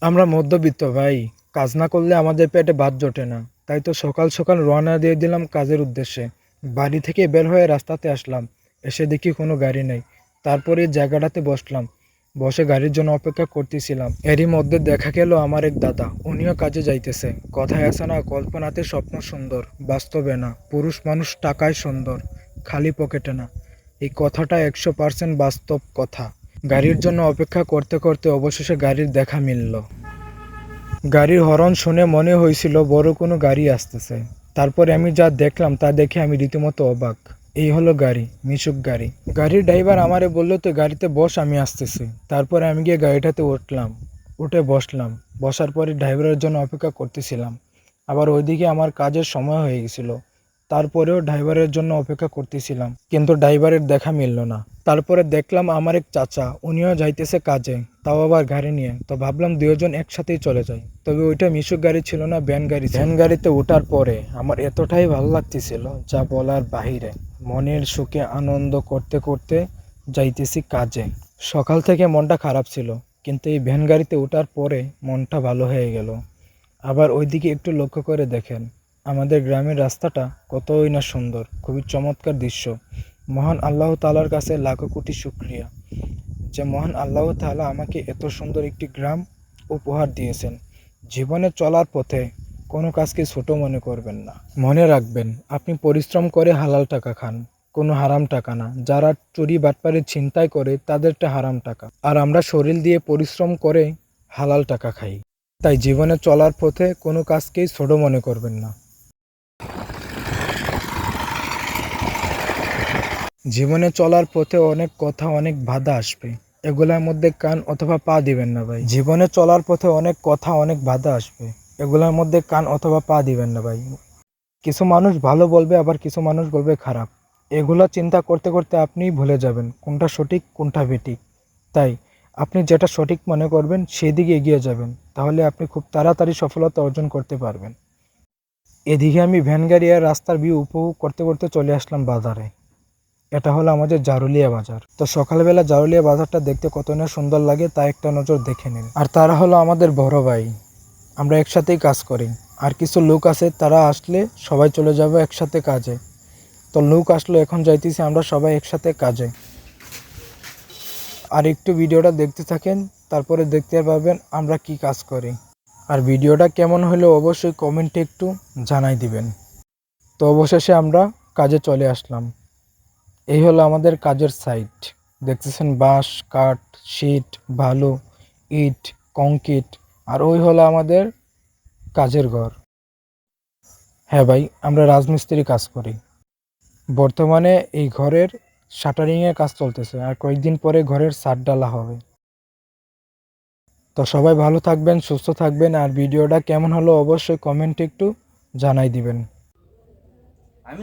আমরা মধ্যবিত্ত ভাই, কাজ না করলে আমাদের পেটে ভাত জোটে না। তাই তো সকাল সকাল রওনা দিয়ে দিলাম কাজের উদ্দেশ্যে। বাড়ি থেকে বের হয়ে রাস্তাতে আসলাম। এসে দেখি কোনো গাড়ি নেই। তারপরে জায়গাটাতে বসলাম। বসে গাড়ির জন্য অপেক্ষা করতেছিলাম। এরই মধ্যে দেখা গেল আমার এক দাদা। উনিও কাজে যাইতেছে। কথায় আছে না, কল্পনাতে স্বপ্ন সুন্দর, বাস্তবে না। পুরুষ মানুষ টাকায় সুন্দর, খালি পকেটে না। এই কথাটা একশো পার্সেন্ট বাস্তব কথা। গাড়ির জন্য অপেক্ষা করতে করতে অবশেষে গাড়ির দেখা মিলল। গাড়ির হরন শুনে মনে হয়েছিল বড় কোনো গাড়ি আসতেছে। তারপরে আমি যা দেখলাম তা দেখে আমি রীতিমতো অবাক। এই হলো গাড়ি, মিশুক গাড়ি। গাড়ির ড্রাইভার আমারে বলল তো গাড়িতে বস, আমি আসতেছি। তারপরে আমি গিয়ে গাড়িটাতে উঠলাম, উঠে বসলাম। বসার পরে ড্রাইভারের জন্য অপেক্ষা করতেছিলাম। আবার ওইদিকে আমার কাজের সময় হয়ে গেছিল। তারপরেও ড্রাইভারের জন্য অপেক্ষা করতেছিলাম, কিন্তু ড্রাইভারের দেখা মিলল না। তারপরে দেখলাম আমার এক চাচা, উনিও যাইতেছে কাজে, তাও আবার গাড়ি নিয়ে। তো ভাবলাম দুজন একসাথেই চলে যাই। তবে ওইটা মিশুক গাড়ি ছিল না, ভ্যান গাড়ি ভ্যান গাড়িতে ওঠার পরে আমার এতটাই ভালো লাগতেছিল যা বলার বাহিরে। মনের সুখে আনন্দ করতে করতে যাইতেছি কাজে। সকাল থেকে মনটা খারাপ ছিল, কিন্তু এই ভ্যান গাড়িতে ওঠার পরে মনটা ভালো হয়ে গেল। আবার ওইদিকে একটু লক্ষ্য করে দেখেন আমাদের গ্রামের রাস্তাটা কতই না সুন্দর, খুবই চমৎকার দৃশ্য। মহান আল্লাহ তালার কাছে লাখো কোটি শুক্রিয়া। যে মহান আল্লাহ তালা আমাকে এত সুন্দর একটি গ্রাম উপহার দিয়েছেন, জীবনে চলার পথে কোনো কাজকে ছোট মনে করবেন না। মনে রাখবেন, আপনি পরিশ্রম করে হালাল টাকা খান, কোনো হারাম টাকা না। যারা চুরি বাটপারে ছিনতাই করে, তাদেরটা হারাম টাকা। আর আমরা শরীর দিয়ে পরিশ্রম করে হালাল টাকা খাই। তাই জীবনে চলার পথে কোনো কাজকেই ছোট মনে করবেন না। জীবনে চলার পথে অনেক কথা, অনেক বাধা আসবে। এগুলোর মধ্যে কান অথবা পা দিবেন না ভাই। জীবনে চলার পথে অনেক কথা, অনেক বাধা আসবে। এগুলার মধ্যে কান অথবা পা দিবেন না ভাই। কিছু মানুষ ভালো বলবে, আবার কিছু মানুষ বলবে খারাপ। এগুলো চিন্তা করতে করতে আপনিই ভুলে যাবেন কোনটা সঠিক, কোনটা বেঠিক। তাই আপনি যেটা সঠিক মনে করবেন, সেদিকে এগিয়ে যাবেন। তাহলে আপনি খুব তাড়াতাড়ি সফলতা অর্জন করতে পারবেন। এদিকে আমি ভ্যান আর রাস্তার ভিউ উপভোগ করতে করতে চলে আসলাম বাজারে। এটা হলো আমাদের জারুলিয়া বাজার। তো সকালবেলা জারুলিয়া বাজারটা দেখতে কত না সুন্দর লাগে তা একটা নজর দেখে নিন। আর তারা হলো আমাদের বড় ভাই। আমরা একসাথেই কাজ করি। আর কিছু লোক আছে, তারা আসলে সবাই চলে যাবে একসাথে কাজে। তো লোক আসলো, এখন যাইতেছি আমরা সবাই একসাথে কাজে। আর একটু ভিডিওটা দেখতে থাকেন, তারপরে দেখতে পারবেন আমরা কি কাজ করি। আর ভিডিওটা কেমন হলো অবশ্যই কমেন্টে একটু জানাই দিবেন। তো অবশেষে আমরা কাজে চলে আসলাম। এই হলো আমাদের কাজের সাইট দেখতেছেন বাঁশ, কাঠ শীট ভালো ইট কংক্রিট আর ওই হলো আমাদের কাজের ঘর। হ্যাঁ ভাই, আমরা রাজমিস্ত্রি কাজ করি। বর্তমানে এই ঘরের শাটারিংয়ের কাজ চলতেছে, আর কয়েকদিন পরে ঘরের ছাদ ডালা হবে। তো সবাই ভালো থাকবেন, সুস্থ থাকবেন, আর ভিডিওটা কেমন হলো অবশ্যই কমেন্টে একটু জানাই দিবেন। আমি